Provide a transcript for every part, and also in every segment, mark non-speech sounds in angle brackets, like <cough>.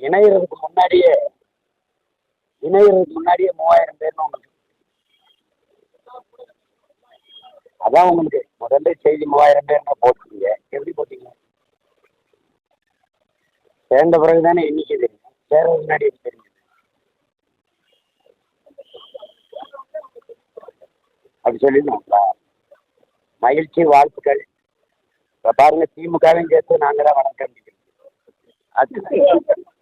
இணையறதுக்கு முன்னாடியே இணையறதுக்கு முன்னாடியே மூவாயிரம் பேர்னு உங்களுக்கு அதான் உங்களுக்கு முதல்ல செய்தி மூவாயிரம் பேர் போட்டுருங்க எப்படி போட்டீங்க? சேர்ந்த பிறகு தானே எண்ணிக்கை தெரியும். சேர்றதுக்கு முன்னாடி தெரியும் அப்படி சொல்லிடணுங்களா மகிழ்ச்சி வாழ்த்துக்கள். இப்போ பாருங்க திமுகவையும் சேர்த்து நாங்கள் தான் வணக்கம். அது <laughs>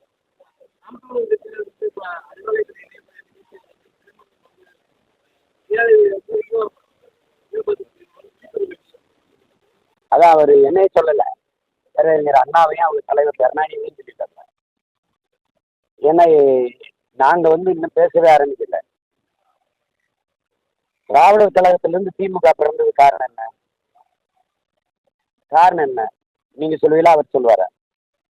அதான் அவர் என்னையே சொல்லலை. பேரறிஞர் அண்ணாவையும் அவங்க தலைவர் கருணாநிதியும் சொல்லிட்டாங்க ஏன்னா நாங்கள் வந்து இன்னும் பேசவே ஆரம்பிக்கல. திராவிடர் கழகத்திலிருந்து திமுக பிறந்தது காரணம் என்ன? காரணம் என்ன? நீங்க சொல்லுவீங்களா? அவர் சொல்லுவார்?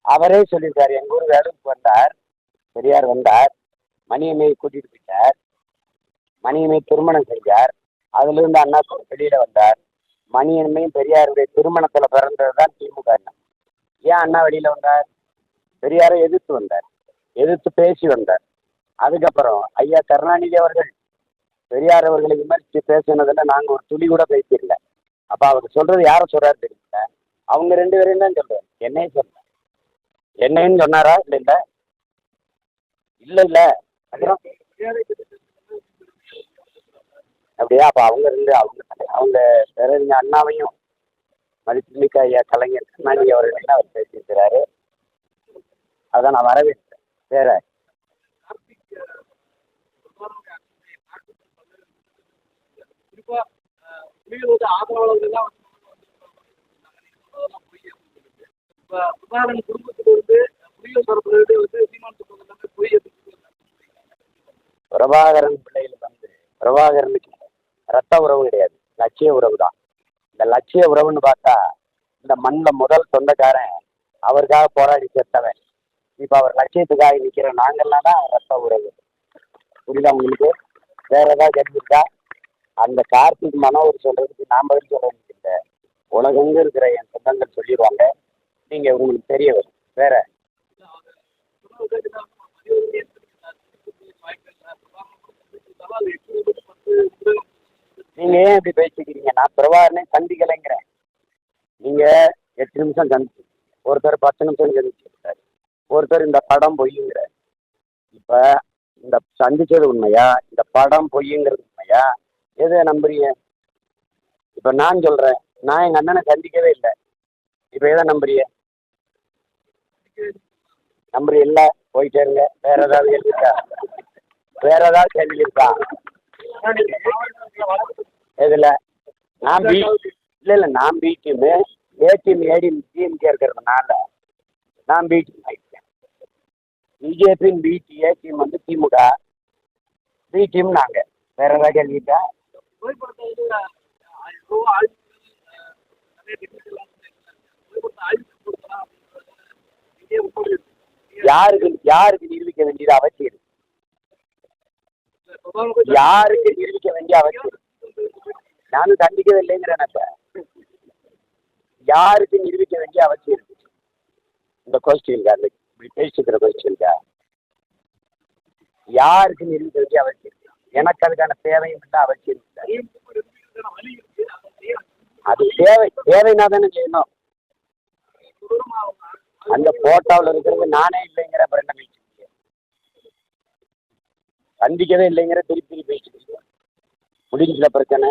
அவரே சொல்லியிருக்காரு. எங்க ஊர் வேலூருக்கு வந்தார் பெரியார் வந்தார். மணியம்மையை கூட்டிட்டு போயிட்டார். மணியம்மை திருமணம் செஞ்சார். அதுல இருந்து அண்ணா வெளியில வந்தார். மணியன்மையும் பெரியாருடைய திருமணத்துல பிறந்தது தான் திமுக எண்ணம். ஏன் அண்ணா வெளியில வந்தார்? பெரியாரை எதிர்த்து வந்தார். எதிர்த்து பேசி வந்தார். அதுக்கப்புறம் ஐயா கருணாநிதி அவர்கள் பெரியார் அவர்களை விமர்சித்து பேசினதுல நாங்க ஒரு துளி கூட பேசியிருந்த அப்ப அவர் சொல்றது யார சொல்றாரு தெரியல. அவங்க ரெண்டு பேரையும் தான் சொல்றாரு. என்னையும் சொல்றேன் என்னையும் சொன்னாரா? இல்ல இல்ல. இல்ல இல்ல. அப்படியா அப்ப அவங்க ரெண்டு அவங்க அவங்க பேரறிஞர் அண்ணாவையும் மதிப்புமிக்க ஐயா கலைஞர் கருணாநிதி அவர்களையும் அவர் பேசியிருக்கிறாரு அதான் நான் வரவேற்கிறேன். வேற? இருந்து பிரபாகரன் பிள்ளைகள் வந்து பிரபாகரனுக்கு ரத்த உறவு கிடையாது லட்சிய உறவு தான் இந்த லட்சிய உறவுன்னு பார்த்தா இந்த மண்ணில் முதல் சொந்தக்காரன் அவருக்காக போராடி செத்தவன் இப்போ அவர் லட்சியத்துக்காக நிற்கிற நாங்கள்லாம் தான் ரத்த உறவு புரியுதா உங்களுக்கு வேற ஏதாவது தெரிஞ்சிருக்கா அந்த கார்த்திக் மனோவர் சொல்றதுக்கு நான் பதில் சொல்றதுக்கு இல்லை உலகங்க இருக்கிற என் சொந்தங்கள் சொல்லிடுவாங்க நீங்க உங்களுக்கு தெரிய வரும் வேற நீங்க ஏன் இப்படி பேசிக்கிறீங்க. நான் பிரபாகரனே சந்திக்கலைங்கிறேன். நீங்க எட்டு நிமிஷம் சந்திச்சு ஒருத்தர் பத்து நிமிஷம் சந்திச்சிருக்காரு ஒருத்தர் இந்த படம் பொய்யுங்கிற இப்ப இந்த சந்திச்சது உண்மையா? இந்த படம் பொய்யுங்கிறது உண்மையா? எதை நம்புறீங்க? இப்ப நான் சொல்றேன். நான் எங்க அண்ணனை சந்திக்கவே இல்லை. இப்ப எதை நம்புறீங்க? நம்பர் இல்ல போயிட்டே இருங்க. வேற ஏதாவது கேள்வி இருக்கா? வேற ஏதாவது கேள்வி இருக்கா? எதுல? நான் பி இல்ல இல்ல நான் B team A team A team DMK இருக்கிறதுனால நான் பி டீம் ஆயிட்டேன். பிஜேபியின் பி டி ஏ டீம் வந்து திமுக. பி டீம் நாங்க. வேற ஏதாவது கேள்வி இருக்கா புகைப்படத்தை வந்து எவ்வளோ ஆய்வு நிறைய டெக்னிக்கல் புகைப்படத்தை ஆய்வு கொடுக்கலாம் இங்கே முப்பது யாருக்கு யாருக்கு நிரூபிக்க வேண்டியது அவசியம்? யாருக்கு நிரூபிக்க வேண்டிய அவசியம்? நானும் கண்டிக்கவே இல்லைங்கிறேன் இப்ப யாருக்கு நிரூபிக்க வேண்டிய அவசியம் இருக்கு? இந்த கொஸ்டின்கா அந்த இப்படி பேசிக்கிற கொஸ்டின்கா யாருக்கு நிரூபிக்க வேண்டிய அவசியம் இருக்கு? எனக்கு அதுக்கான தேவையும் இல்லை அவசியம் இல்லை. அது தேவை தேவைன்னா தானே செய்யணும். அந்த போட்டோவில் இருக்கிறது நானே இல்லைங்கிற அப்புறம் என்ன பேசிட்டு சந்திக்கவே இல்லைங்கிற திருப்பி திருப்பி பேசிட்டு முடிஞ்சல பிரச்சனை.